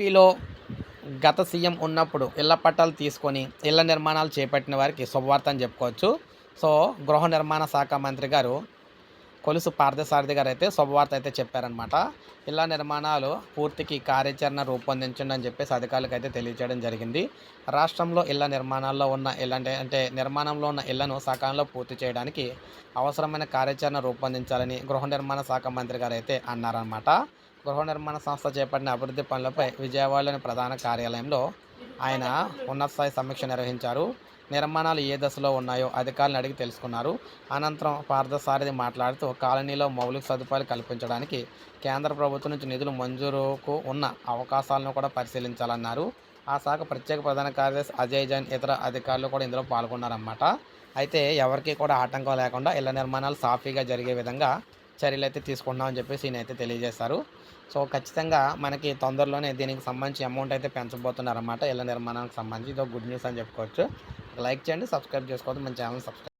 ఏపీలో గత సీఎం ఉన్నప్పుడు ఇళ్ళ పట్టాలు తీసుకొని ఇళ్ళ నిర్మాణాలు చేపట్టిన వారికి శుభవార్త అని చెప్పుకోవచ్చు. సో గృహ నిర్మాణ శాఖ మంత్రి గారు కొలుసు పార్థసారథి గారు అయితే శుభవార్త అయితే చెప్పారనమాట ఇళ్ళ నిర్మాణాలు పూర్తికి కార్యాచరణ రూపొందించండి అని చెప్పేసి అధికారులకు అయితే తెలియజేయడం జరిగింది. రాష్ట్రంలో ఇళ్ళ నిర్మాణాల్లో ఉన్న ఇళ్ళంటే అంటే నిర్మాణంలో ఉన్న ఇళ్ళను సకాలంలో పూర్తి చేయడానికి అవసరమైన కార్యాచరణ రూపొందించాలని గృహ నిర్మాణ శాఖ మంత్రి గారు అయితే అన్నారనమాట గృహ నిర్మాణ సంస్థ చేపట్టిన అభివృద్ధి పనులపై విజయవాడలోని ప్రధాన కార్యాలయంలో ఆయన ఉన్నతస్థాయి సమీక్ష నిర్వహించారు. నిర్మాణాలు ఏ దశలో ఉన్నాయో అధికారులను అడిగి తెలుసుకున్నారు. అనంతరం పార్థసారథి మాట్లాడుతూ కాలనీలో మౌలిక సదుపాయాలు కల్పించడానికి కేంద్ర ప్రభుత్వం నుంచి నిధులు మంజూరుకు ఉన్న అవకాశాలను కూడా పరిశీలించాలన్నారు. ఆ శాఖ ప్రత్యేక ప్రధాన కార్యదర్శి అజయ్ జైన్ ఇతర అధికారులు కూడా ఇందులో పాల్గొన్నారన్నమాట. అయితే ఎవరికి కూడా ఆటంకం లేకుండా ఇళ్ళ నిర్మాణాలు సాఫీగా జరిగే విధంగా చర్యలు అయితే తీసుకుంటున్నామని చెప్పేసి ఈయన అయితే తెలియజేశారు సో ఖచ్చితంగా మనకి తొందరలోనే దీనికి సంబంధించి అమౌంట్ అయితే పెంచబోతున్నారన్నమాట ఇళ్ళ నిర్మాణానికి సంబంధించి. ఇదో గుడ్ న్యూస్ అని చెప్పుకోవచ్చు. లైక్ చేయండి సబ్స్క్రైబ్ చేసుకోవద్దు. మన ఛానల్ సబ్స్క్రైబ్